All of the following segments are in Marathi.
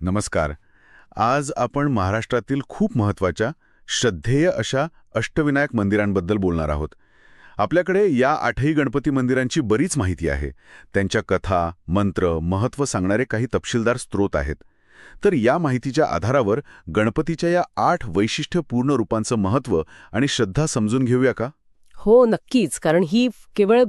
नमस्कार. आज आपण महाराष्ट्रातील खूप महत्त्वाच्या श्रद्धेय अशा अष्टविनायक मंदिरांबद्दल बोलणार आहोत. आपल्याकडे या आठही गणपती मंदिरांची बरीच माहिती आहे. त्यांच्या कथा मंत्र महत्त्व सांगणारे काही तपशीलदार स्रोत आहेत. तर या माहितीच्या आधारावर गणपतीच्या या आठ वैशिष्ट्यपूर्ण रूपांचं महत्त्व आणि श्रद्धा समजून घेऊया का? हो नक्कीच. कारण ही केवळ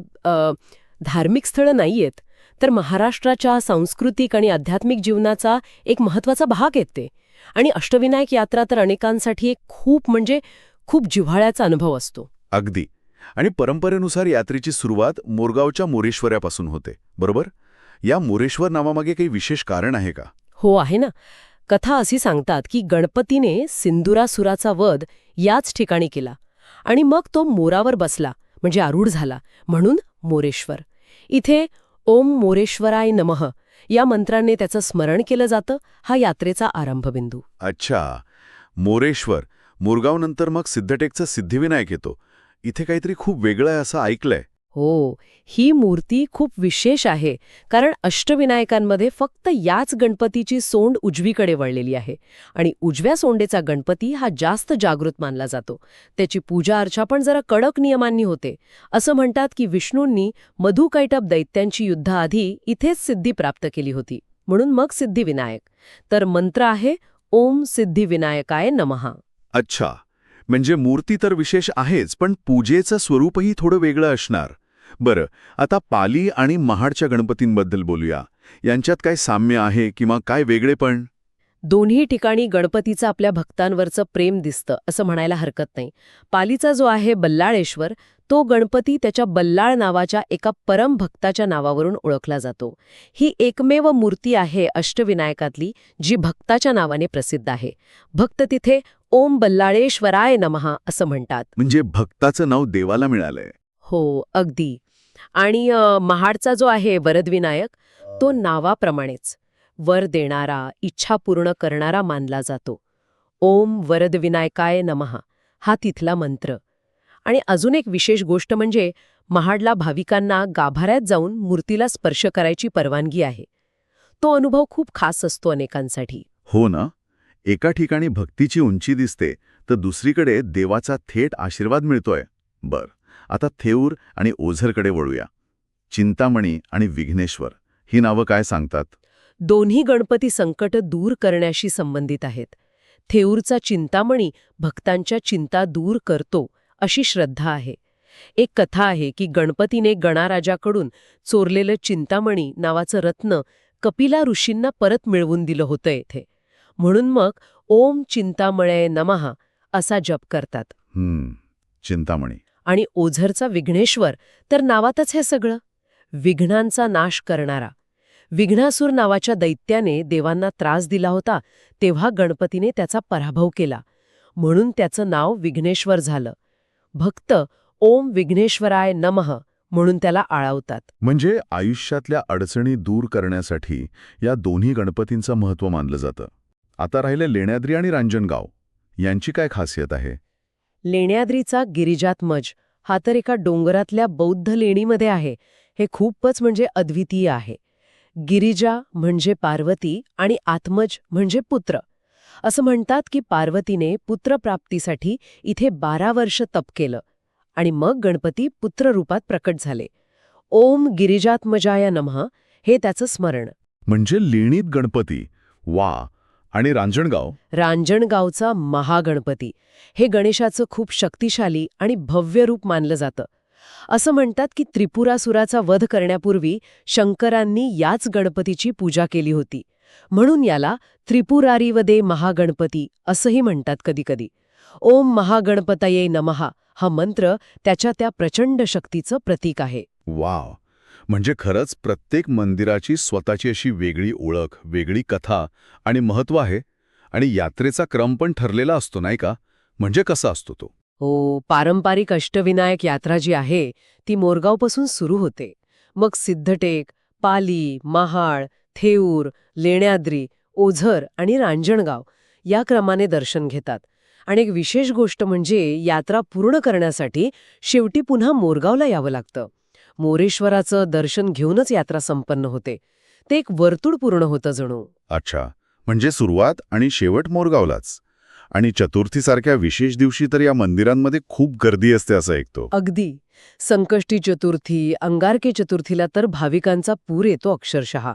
धार्मिक स्थळं नाहीयेत. तर महाराष्ट्राच्या सांस्कृतिक आणि आध्यात्मिक जीवनाचा एक महत्त्वाचा भाग आहेत ते आणि अष्टविनायक यात्रा तर अनेकांसाठी एक खूप म्हणजे खूप जिव्हाळ्याचा अनुभव असतो. अगदी. आणि परंपरेनुसार यात्रेची सुरुवात मोरगावच्या मोरेश्वरापासून होते. बरोबर? या मोरेश्वर नावामागे काही विशेष कारण आहे का? हो आहे ना. कथा अशी सांगतात की गणपतीने सिंदुरासुराचा वध याच ठिकाणी केला. आणि मग तो मोरावर बसला म्हणजे आरूढ झाला म्हणून मोरेश्वर. इथे ओम मोरेश्वराय नमः. या मंत्राने त्याचं स्मरण केलं जातं. हा यात्रेचा आरंभबिंदू. अच्छा. मोरेश्वर. मोरगावनंतर मग सिद्धटेकचा सिद्धिविनायक येतो. इथे काहीतरी खूप वेगळं आहे असं ऐकलंय. हो ही मूर्ती खूप विशेष आहे कारण अष्टविनायकांमध्ये फक्त याच गणपतीची सोंड उजवीकडे वळलेली आहे आणि उजव्या सोंडेचा गणपती हा जास्त जागृत मानला जातो. त्याची पूजा अर्चा पण जरा कडक नियमांनी होते. असं म्हणतात की विष्णूंनी मधुकैटप दैत्यांची युद्धाआधी इथेच सिद्धी प्राप्त केली होती. म्हणून मग सिद्धिविनायक. तर मंत्र आहे ओम सिद्धिविनायकाय नमहा अच्छा. म्हणजे मूर्ती तर विशेष आहेच पण पूजेचं स्वरूपही थोडं वेगळं असणार. बरं आता पाली आणि महाडच्या गणपतींबद्दल बोलूया. यांच्यात काय साम्य आहे किंवा काय वेगळेपण दोन्ही ठिकाणी गणपतीचं आपल्या भक्तांवरचं प्रेम दिसतं असं म्हणायला हरकत नाही. पालीचा जो आहे बल्लाळेश्वर तो गणपती त्याच्या बल्लाळ नावाच्या एका परम भक्ताच्या नावावरून ओळखला जातो. ही एकमेव मूर्ती आहे अष्टविनायकातली जी भक्ताच्या नावाने प्रसिद्ध आहे. भक्त तिथे ओम बल्लाळेश्वराय नमहा असं म्हणतात. म्हणजे भक्ताचं नाव देवाला मिळालंय. हो अगदी. आणि महाडचा जो आहे वरदविनायक तो नावाप्रमाणेच. वर देणारा इच्छा पूर्ण करणारा मानला जातो. ओम वरदविनायकाय नमहा हा तिथला मंत्र. आणि अजून एक विशेष गोष्ट म्हणजे महाडला भाविकांना गाभाऱ्यात जाऊन मूर्तीला स्पर्श करायची परवानगी आहे. तो अनुभव खूप खास असतो अनेकांसाठी. हो ना. एका ठिकाणी भक्तीची उंची दिसते तर दुसरीकडे देवाचा थेट आशीर्वाद मिळतोय. बर आता थेऊर आणि ओझरकडे वळूया. चिंतामणी आणि विघ्नेश्वर ही नावं काय सांगतात? दोन्ही गणपती संकट दूर करण्याशी संबंधित आहेत. थेऊरचा चिंतामणी भक्तांच्या चिंता दूर करतो अशी श्रद्धा आहे. एक कथा आहे की गणपतीने गणाराजाकडून चोरलेलं चिंतामणी नावाचं रत्न कपिला ऋषींना परत मिळवून दिलं होतं येथे. म्हणून मग ओम चिंतामळय नमहा असा जप करतात. हम्म चिंतामणी. आणि ओझरचा विघ्नेश्वर तर नावातच हे सगळं? विघ्नांचा नाश करणारा. विघ्नासूर नावाच्या दैत्याने देवांना त्रास दिला होता तेव्हा गणपतीने त्याचा पराभव केला. म्हणून त्याचं नाव विघ्नेश्वर झालं. भक्त ओम विघ्नेश्वराय नमः म्हणून त्याला आळवतात. म्हणजे आयुष्यातल्या अडचणी दूर करण्यासाठी या दोन्ही गणपतींचं महत्त्व मानलं जातं. आता राहिले लेण्याद्री आणि रांजणगाव. यांची काय खासियत आहे? लेण्याद्रीचा गिरिजात्मज हा तर एका डोंगरातल्या बौद्ध लेणीमध्ये आहे. हे खूपच म्हणजे अद्वितीय आहे. गिरिजा म्हणजे पार्वती आणि आत्मज म्हणजे पुत्र. असं म्हणतात की पार्वतीने पुत्रप्राप्तीसाठी इथे बारा वर्ष तप केलं आणि मग गणपती पुत्ररूपात प्रकट झाले. ओम गिरिजात्मजाय नमः हे त्याचं स्मरण. म्हणजे लेणीत गणपती. वा आणि रांजणगाव? रांजणगावचा महागणपती. हे गणेशाचं खूप शक्तिशाली आणि भव्य रूप मानलं जातं. असं म्हणतात की त्रिपुरासुराचा वध करण्यापूर्वी शंकरांनी याच गणपतीची पूजा केली होती. म्हणून याला त्रिपुरारीवदे महागणपती असंही म्हणतात कधीकधी. ओम महागणपतये नमहा हा मंत्र त्याच्या त्या प्रचंड शक्तीचं प्रतीक आहे. वाव! म्हणजे खरंच प्रत्येक मंदिराची स्वतःची अशी वेगळी ओळख वेगळी कथा आणि महत्त्व आहे. आणि यात्रेचा क्रम पण ठरलेला असतो नाही का? म्हणजे कसा असतो तो? हो पारंपरिक अष्टविनायक यात्रा जी आहे ती मोरगावपासून सुरू होते. मग सिद्धटेक पाली महाळ थेऊर लेण्याद्री ओझर आणि रांजणगाव या क्रमाने दर्शन घेतात. आणि एक विशेष गोष्ट म्हणजे यात्रा पूर्ण करण्यासाठी शेवटी पुन्हा मोरगावला यावं लागतं. मोरेश्वराचं दर्शन घेऊनच यात्रा संपन्न होते. ते एक वर्तुळ पूर्ण होतं जणू. अच्छा. म्हणजे सुरुवात आणि शेवट मोरगावलाच. आणि चतुर्थीसारख्या विशेष दिवशी तर या मंदिरांमध्ये खूप गर्दी असते असं ऐकतो. अगदी. संकष्टी चतुर्थी अंगारकी चतुर्थीला तर भाविकांचा पूर येतो अक्षरशः.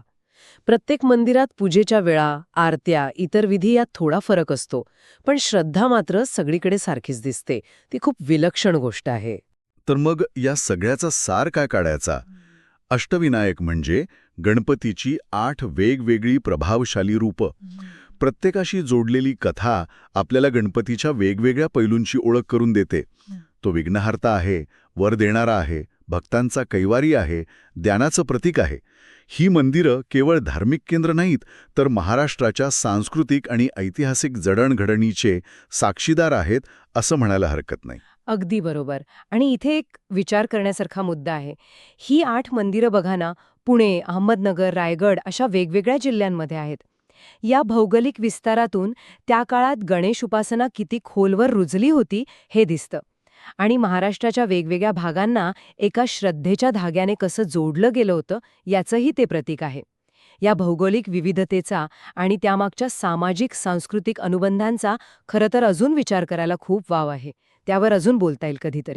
प्रत्येक मंदिरात पूजेच्या वेळा आरत्या इतर विधी यात थोडा फरक असतो. पण श्रद्धा मात्र सगळीकडे सारखीच दिसते. ती खूप विलक्षण गोष्ट आहे. तर मग या सगळ्याचा सार काय काढायचा? अष्टविनायक म्हणजे गणपतीची आठ वेगवेगळी प्रभावशाली रूपं. प्रत्येकाशी जोडलेली कथा आपल्याला गणपतीच्या वेगवेगळ्या पैलूंची ओळख करून देते. तो विघ्नहर्ता आहे वर देणारा आहे भक्तांचा कैवारी आहे ज्ञानाचं प्रतीक आहे. ही मंदिरं केवळ धार्मिक केंद्र नाहीत तर महाराष्ट्राच्या सांस्कृतिक आणि ऐतिहासिक जडणघडणीचे साक्षीदार आहेत असं म्हणायला हरकत नाही. अगदी बरोबर. आणि इथे एक विचार करण्यासारखा मुद्दा आहे. ही आठ मंदिरं बघा ना पुणे अहमदनगर रायगड अशा वेगवेगळ्या जिल्ह्यांमध्ये आहेत. या भौगोलिक विस्तारातून त्या काळात गणेश उपासना किती खोलवर रुजली होती हे दिसतं. आणि महाराष्ट्राच्या वेगवेगळ्या भागांना एका श्रद्धेच्या धाग्याने कसं जोडलं गेलं होतं याचंही ते प्रतीक आहे. या भौगोलिक विविधतेचा आणि त्यामागच्या सामाजिक सांस्कृतिक अनुबंधांचा खरं तर अजून विचार करायला खूप वाव आहे. त्यावर अजून बोलता येईल कधीतरी.